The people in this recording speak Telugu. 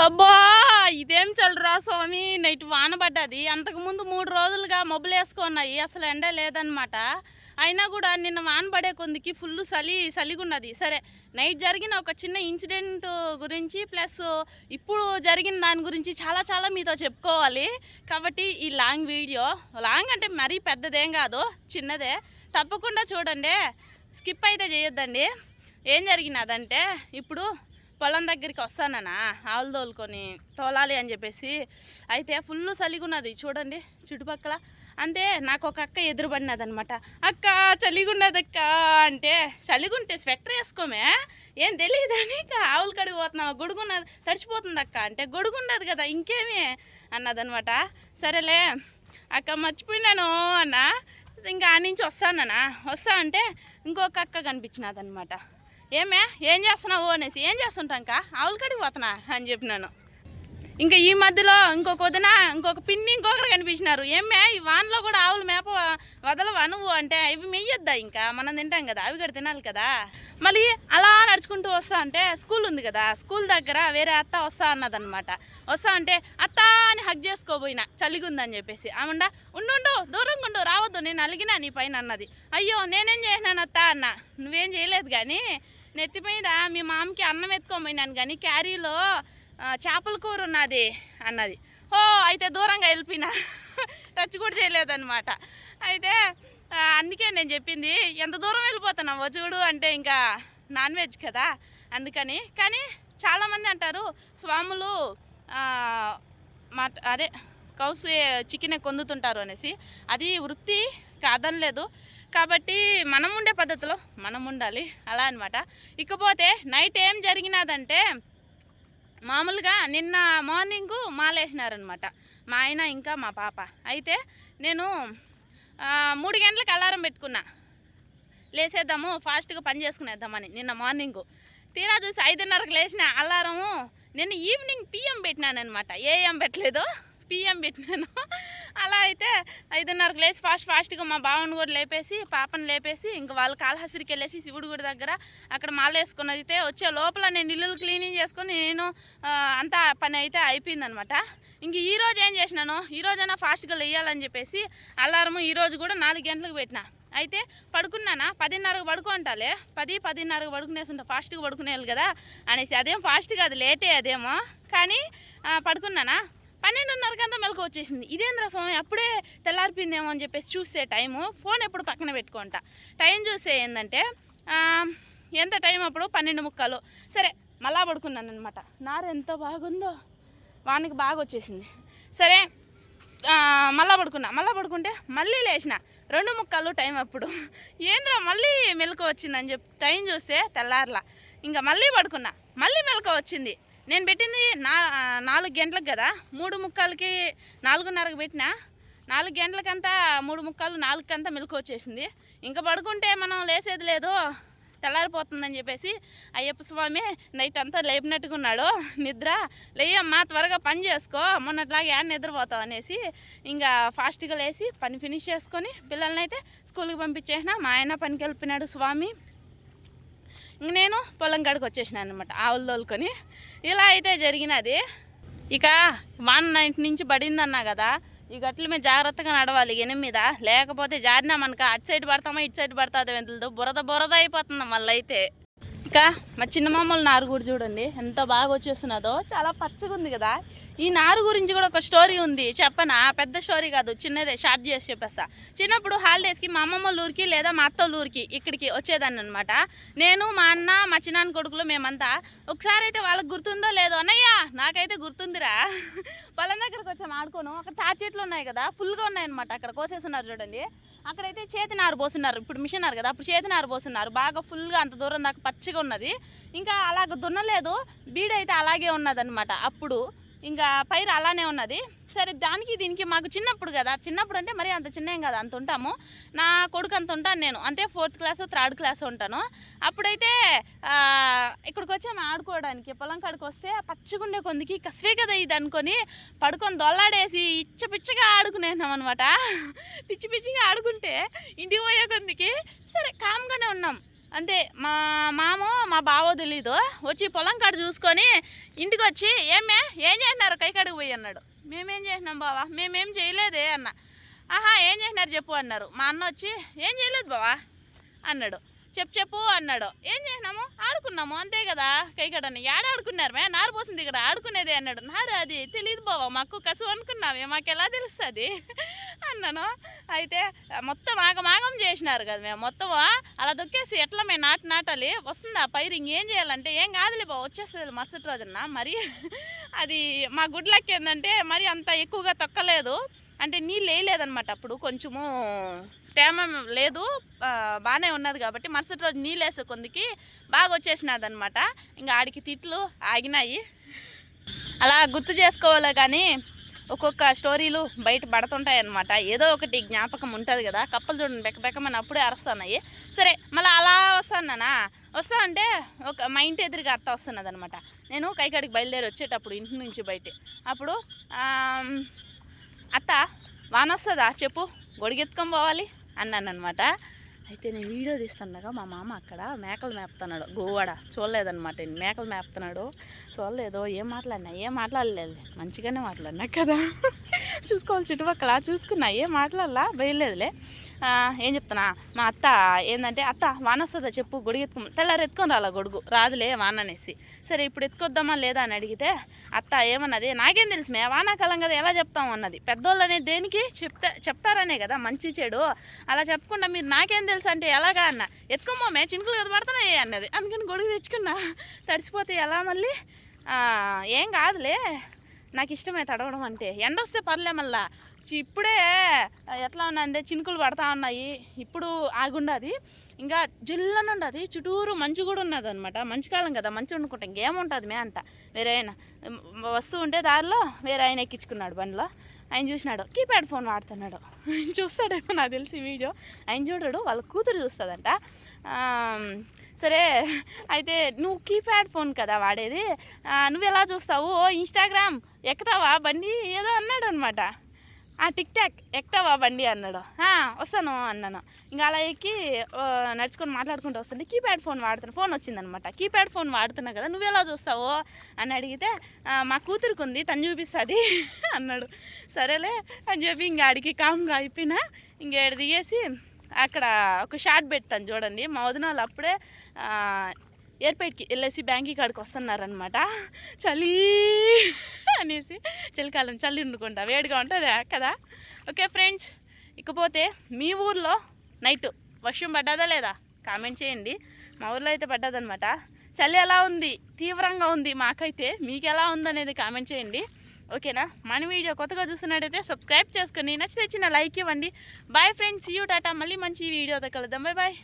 అబ్బా ఇదేం చల్లరా స్వామి? నైట్ వాన పడ్డది. అంతకుముందు మూడు రోజులుగా మబ్బులు వేసుకున్నాయి. అసలు ఎండ లేదనమాట అయినా కూడా నిన్న వాన పడే కొందికి ఫుల్ చలి చలిగున్నది సరే నైట్ జరిగిన ఒక చిన్న ఇన్సిడెంట్ గురించి ప్లస్ ఇప్పుడు జరిగిన దాని గురించి చాలా చాలా మీతో చెప్పుకోవాలి. కాబట్టి ఈ లాంగ్ వీడియో లాంగ్ అంటే మరీ పెద్దదేం కాదు చిన్నదే. తప్పకుండా చూడండి. స్కిప్ అయితే చేయొద్దండి. ఏం జరిగినదంటే ఇప్పుడు పొలం దగ్గరికి వస్తానన్నా ఆవులు తోలుకొని తోలాలి అని చెప్పేసి. అయితే ఫుల్ చలిగున్నది చూడండి చుట్టుపక్కల. అంతే నాకు ఒక అక్క ఎదురుపడినదనమాట. అక్క చలిగున్నది అక్క అంటే చలిగుంటే స్వెటర్ వేసుకోమే? ఏం తెలియదని ఇక ఆవులు కడిగి పోతున్నావు? గొడుగున్నది తడిచిపోతుంది అక్క అంటే గొడుగుండదు కదా ఇంకేమి? అన్నదనమాట. సరేలే అక్క మర్చిపోయినాను అన్న. ఇంకా ఆ నుంచి వస్తానన్నా. వస్తా అంటే ఇంకొక అక్క కనిపించినదనమాట. ఏమే? ఏం చేస్తున్నావు అనేసి. ఏం చేస్తుంటాంక? ఆవుల కడిగి పోతున్నా అని చెప్పినాను. ఇంకా ఈ మధ్యలో ఇంకొక వదిన ఇంకొక పిన్ని ఇంకొకరు కనిపించినారు. ఏమే? ఈ వానలో కూడా ఆవులు మేప వదలవా నువ్వు? అంటే ఇవి మెయ్యొద్దా ఇంకా? మనం తింటాం కదా. అవి కూడా తినాలి కదా. మళ్ళీ అలా నడుచుకుంటూ వస్తా అంటే స్కూల్ ఉంది కదా. స్కూల్ దగ్గర వేరే అత్త వస్తా అన్నదనమాట. వస్తా అంటే అత్త అని హగ్ చేసుకోబోయినా. చలిగుందని చెప్పేసి. ఆమండ ఉండు దూరంగా ఉండు రావద్దు. నేను అలిగినా నీ పైన అన్నది. అయ్యో నేనేం చేసినాను అత్త అన్న. నువ్వేం చేయలేదు కానీ నెత్తి మీద మీ మామకి అన్నం ఎత్తుకోపోయినాను కానీ క్యారీలో చేపల కూర ఉన్నది అన్నది. ఓ అయితే దూరంగా వెళ్ళిపోయినా. టచ్ కూడా చేయలేదన్నమాట. అయితే అందుకే నేను చెప్పింది ఎంత దూరం వెళ్ళిపోతున్నాం చూడు అంటే ఇంకా నాన్ వెజ్ కదా అందుకని. కానీ చాలామంది అంటారు స్వాములు మాట అదే కౌసు చికెన్ కొందుతుంటారు అనేసి. అది వృత్తి కాదనలేదు. కాబట్టి మనం ఉండే పద్ధతిలో మనం ఉండాలి. అలా అనమాట ఇకపోతే నైట్ ఏం జరిగినదంటే మామూలుగా నిన్న మార్నింగ్ మాలేసినారనమాట మా ఆయన ఇంకా మా పాప. అయితే నేను మూడు గంటలకు అలారం పెట్టుకున్నా. లేసేద్దాము ఫాస్ట్గా పని చేసుకునేద్దామని నిన్న మార్నింగు. తీరా చూసి ఐదున్నరకు లేచిన అలారము నేను ఈవినింగ్ పిఎం పెట్టినాను అనమాట ఏఎం పెట్టలేదు పిఎం పెట్టినాను. అలా అయితే ఐదున్నరకు లేచి ఫాస్ట్ ఫాస్ట్గా మా బావని కూడా లేపేసి పాపని లేపేసి ఇంకా వాళ్ళ కాళహస్తికి వెళ్ళేసి శివుడి గుడి దగ్గర అక్కడ మాల వేసుకున్నది అయితే వచ్చే లోపల నేను ఇల్లు క్లీనింగ్ చేసుకొని నేను అంతా పని అయితే అయిపోయిందనమాట. ఇంక ఈరోజు ఏం చేసినాను? ఈరోజైనా ఫాస్ట్గా లేయాలని చెప్పేసి అలారము ఈరోజు కూడా నాలుగు గంటలకు పెట్టిన. అయితే పడుకున్నానా? పదిన్నరకు పడుకుంటాలే. పది పదిన్నరకు పడుకునేస్తుంటా ఫాస్ట్గా పడుకునేయాలి కదా అనేసి. అదేం ఫాస్ట్ కాదు లేటే అదేమో. కానీ పడుకున్నానా? పడుకున్నానా పన్నెండున్నరకంతా మెలకు వచ్చేసింది. ఇదేంద్ర స్వామి అప్పుడే తెల్లారిపోయిందేమో అని చెప్పేసి చూస్తే టైము. ఫోన్ ఎప్పుడు పక్కన పెట్టుకుంటా. టైం చూస్తే ఏంటంటే ఎంత టైం అప్పుడు? పన్నెండు ముక్కలు. సరే మళ్ళా పడుకున్నాను అనమాట నారు ఎంత బాగుందో. వానికి బాగా వచ్చేసింది. సరే మళ్ళా పడుకున్నా. మళ్ళా పడుకుంటే మళ్ళీ లేచిన. రెండు ముక్కలు టైం అప్పుడు. ఏంద్రా మళ్ళీ మెలకు వచ్చిందని చెప్పి టైం చూస్తే తెల్లారలా. ఇంకా మళ్ళీ పడుకున్నా. మళ్ళీ మెలకు వచ్చింది. నేను పెట్టింది నా నాలుగు గంటలకు కదా. మూడు ముక్కలకి నాలుగున్నరకు పెట్టినా. నాలుగు గంటలకంతా మూడు ముక్కలు నాలుగుకంతా మెలకు వచ్చేసింది. ఇంకా పడుకుంటే మనం లేసేది లేదు. తెల్లారిపోతుందని చెప్పేసి అయ్యప్ప స్వామి నైట్ అంతా లేపినట్టుగా ఉన్నాడు. నిద్ర లేయమ్మా త్వరగా పని చేసుకో. మొన్నట్లాగే యాడ్ నిద్రపోతావు అనేసి ఇంకా ఫాస్ట్గా లేసి పని ఫినిష్ చేసుకొని పిల్లల్ని అయితే స్కూల్కి పంపించేసిన. మా ఆయన పనికి వెళ్ళిపోయినాడు స్వామి. నేను పొలం కాడికి వచ్చేసినాను అనమాట ఆవులు తోలుకొని. ఇలా అయితే జరిగినది. ఇక వన్ నైట్ నుంచి పడిందన్నా కదా ఈ గట్లు మీద జాగ్రత్తగా నడవాలి ఎనిమిద లేకపోతే జారినామనుక అటు సైడ్ పడతామా ఇటు సైడ్ పడుతుందో వెంతులతో బురద బురద అయిపోతుంది మళ్ళీ అయితే ఇక మా చిన్న మామూలు నారు కూడా చూడండి ఎంత బాగా వచ్చేస్తున్నదో. చాలా పచ్చగా ఉంది కదా. ఈ నారు గురించి కూడా ఒక స్టోరీ ఉంది. చెప్పనా? పెద్ద స్టోరీ కాదు చిన్నదే. షార్ట్ చేసి చెప్పేస్తా. చిన్నప్పుడు హాలిడేస్కి మా అమ్మమ్మ వాళ్ళ ఊరికి లేదా మా అత్త ఊరికి ఇక్కడికి వచ్చేదాన్ని అనమాట నేను మా అన్న మా చిన్నాన్న కొడుకులు మేమంతా ఒకసారి అయితే వాళ్ళకి గుర్తుందో లేదో అన్నయ్యా నాకైతే గుర్తుందిరా. పొలం దగ్గరకు వచ్చాము ఆడుకోను అక్కడ తాటి చెట్లు ఉన్నాయి కదా ఫుల్గా ఉన్నాయన్నమాట అక్కడ కోసేస్తున్నారు చూడండి. అక్కడైతే చేతి నారు పోస్తున్నారు. ఇప్పుడు మిషన్ నారు కదా అప్పుడు చేతి నారు పోస్తున్నారు. బాగా ఫుల్గా అంత దూరం దాకా పచ్చిగా ఉన్నది. ఇంకా అలాగ దున్నలేదు. బీడైతే అలాగే ఉన్నదన్నమాట. అప్పుడు ఇంకా పైరు అలానే ఉన్నది. సరే దానికి దీనికి మాకు చిన్నప్పుడు కదా చిన్నప్పుడు అంటే మరి అంత చిన్న ఏం కదా అంత ఉంటాము. నా కొడుకు అంత ఉంటాను నేను. అంటే ఫోర్త్ క్లాస్ థర్డ్ క్లాస్ ఉంటాను. అప్పుడైతే ఇక్కడికి వచ్చాము ఆడుకోవడానికి పొలం కాడికి వస్తే పచ్చగుండే కొందికి కసివే కదా ఇది అనుకొని పడుకొని దొల్లాడేసి ఇచ్చ పిచ్చగా ఆడుకునేనాం అనమాట పిచ్చి పిచ్చిగా ఆడుకుంటే ఇంటికి పోయే కొందికి సరే కామ్గానే ఉన్నాం. అంతే మా మామ మా బావో తెలీదు. వచ్చి పొలం కాడ చూసుకొని ఇంటికి వచ్చి ఏమే ఏం చేసినారు కైకాడికి పోయి అన్నాడు. మేమేం చేసినాం బావా? మేమేం చేయలేదే అన్న. ఆహా ఏం చేసినారు చెప్పు అన్నారు. మా అన్న వచ్చి ఏం చేయలేదు బావా అన్నాడు. చెప్పు చెప్పు అన్నాడు. ఏం చేసినాము? ఆడుకున్నాము అంతే కదా? కైకడని ఏడ ఆడుకున్నారు మే? నారు పోసింది ఇక్కడ ఆడుకునేదే అన్నాడు. నారు అది తెలియదు బావా మాకు కసు అనుకున్నామే మాకు ఎలా తెలుస్తుంది? అన్నాను. అయితే మొత్తం ఆగమాగం చేసినారు కదా మేము మొత్తం అలా దొక్కేసి ఎట్లా మేము నాటు నాటాలి? వస్తుందా పైరింగ్? పైరు ఇంకేం చేయాలంటే ఏం కాదులే బావ వచ్చేస్తుంది మరుసటి రోజున. మరి అది మా గుడ్లకి ఏంటంటే మరి అంత ఎక్కువగా తొక్కలేదు. అంటే నీళ్ళు వేయలేదనమాట అప్పుడు కొంచెము. తేమ లేదు బాగానే ఉన్నది కాబట్టి మరుసటి రోజు నీళ్ళు వేసే కొందికి బాగా వచ్చేసినది అనమాట ఇంకా ఆడికి తిట్లు ఆగినాయి. అలా గుర్తు చేసుకోవాలి కానీ ఒక్కొక్క స్టోరీలు బయట పడుతుంటాయి అనమాట ఏదో ఒకటి జ్ఞాపకం ఉంటుంది కదా కప్పలు చూడండి బెక్క బెక్కమని అప్పుడే అరుస్తున్నాయి. సరే మళ్ళీ అలా వస్తానా వస్తా అంటే ఒక మా ఇంటి ఎదురుగా అత్త వస్తున్నది అనమాట నేను కైకాడికి బయలుదేరి వచ్చేటప్పుడు ఇంటి నుంచి బయట. అప్పుడు అత్త వాన వస్తుందా? చెప్పు గొడిగెత్తుకొని పోవాలి. అన్నాను అనమాట అయితే నేను వీడియో తీస్తుండగా మా మామ అక్కడ మేకలు మేపుతున్నాడు. గోవాడ. చూడలేదన్నమాట నేను మేకలు మేపుతున్నాడు. చూడలేదు. ఏం మాట్లాడినా? ఏం మాట్లాడలేదు. మంచిగానే మాట్లాడినా కదా? చూసుకోవాలి చుట్టుపక్కల. చూసుకున్నా. ఏం మాట్లాడలా? వేయలేదులే ఏం చెప్తున్నా? మా అత్త ఏంటంటే అత్త వాన వస్తుందా చెప్పు గొడుగు ఎత్తుకో తెల్లారు ఎత్తుకొని రాలా గొడుగు. రాదులే వాన అనేసి. సరే ఇప్పుడు ఎత్తుకొద్దామా లేదా అని అడిగితే అత్త ఏమన్నది? నాకేం తెలుసు మే వానాకాలం కదా ఎలా చెప్తాం అన్నది. పెద్దోళ్ళు అనేది దేనికి? చెప్తా చెప్తారనే కదా మంచి చెడు. అలా చెప్పకుండా మీరు నాకేం తెలుసు అంటే ఎలాగా అన్న. ఎత్తుకోమో మే చినుకులు కదా పడుతున్నాయి అన్నది. అందుకని గొడుగు తెచ్చుకున్నా. తడిసిపోతే ఎలా మళ్ళీ? ఏం కాదులే నాకు ఇష్టమే తడవడం అంటే. ఎండ వస్తే పర్లే మళ్ళా ఇప్పుడే ఎట్లా ఉన్నాయంటే చినుకులు పడతా ఉన్నాయి. ఇప్పుడు ఆగుండది. ఇంకా జిల్లని ఉండదు చుట్టూరు మంచు కూడా ఉన్నది అనమాట మంచు కాలం కదా మంచి వండుకుంటాం ఇంకేముంటుంది మే అంట వేరే ఆయన ఉమ్, వస్తూ ఉంటే దారిలో వేరే ఆయన ఎక్కించుకున్నాడు బండిలో. ఆయన చూసినాడు కీప్యాడ్ ఫోన్ వాడుతున్నాడు. ఆయన చూస్తాడేమో నాకు తెలిసి వీడియో. ఆయన చూడడు వాళ్ళ కూతురు చూస్తుందంట. సరే అయితే నువ్వు కీప్యాడ్ ఫోన్ కదా వాడేది. నువ్వు ఎలా చూస్తావు? ఓ ఇన్స్టాగ్రామ్ ఎక్కుతావా? బండి ఏదో అన్నాడు అనమాట టిక్ టాక్ ఎక్కుతావా బండి అన్నాడు. వస్తాను అన్నాను. ఇంకా అలా ఎక్కి నడుచుకొని మాట్లాడుకుంటూ వస్తుంటే కీప్యాడ్ ఫోన్ వాడుతున్నా. ఫోన్ వచ్చిందనమాట. కీప్యాడ్ ఫోన్ వాడుతున్నా కదా నువ్వు ఎలా చూస్తావు? అని అడిగితే మా కూతురుకు ఉంది తను చూపిస్తుంది అన్నాడు. సరేలే అని చెప్పి ఇంకా అడిగి కామ్గా అయిపోయినా ఇంకేడు దిగేసి అక్కడ ఒక షార్ట్ పెడతాను చూడండి. మా వదిన వాళ్ళు అప్పుడే ఎయిర్పోర్ట్కి వెళ్ళేసి బ్యాంకి కాడికి వస్తున్నారనమాట చలి అనేసి చలికాలం చలి ఉండుకుంటా వేడిగా ఉంటుంది కదా. ఓకే ఫ్రెండ్స్ ఇకపోతే మీ ఊర్లో నైట్ వర్షం పడ్డదా లేదా? కామెంట్ చేయండి. మా ఊర్లో అయితే పడ్డదనమాట చలి ఎలా ఉంది? తీవ్రంగా ఉంది మాకైతే మీకు ఎలా ఉందనేది కామెంట్ చేయండి. ఓకేనా? మన వీడియో కొత్తగా చూస్తున్నట్టయితే సబ్స్క్రైబ్ చేసుకొని నచ్చితే చిన్న లైక్ ఇవ్వండి. Bye friends you tata. మళ్ళీ మంచి వీడియోతో కలుద్దాం. Bye bye.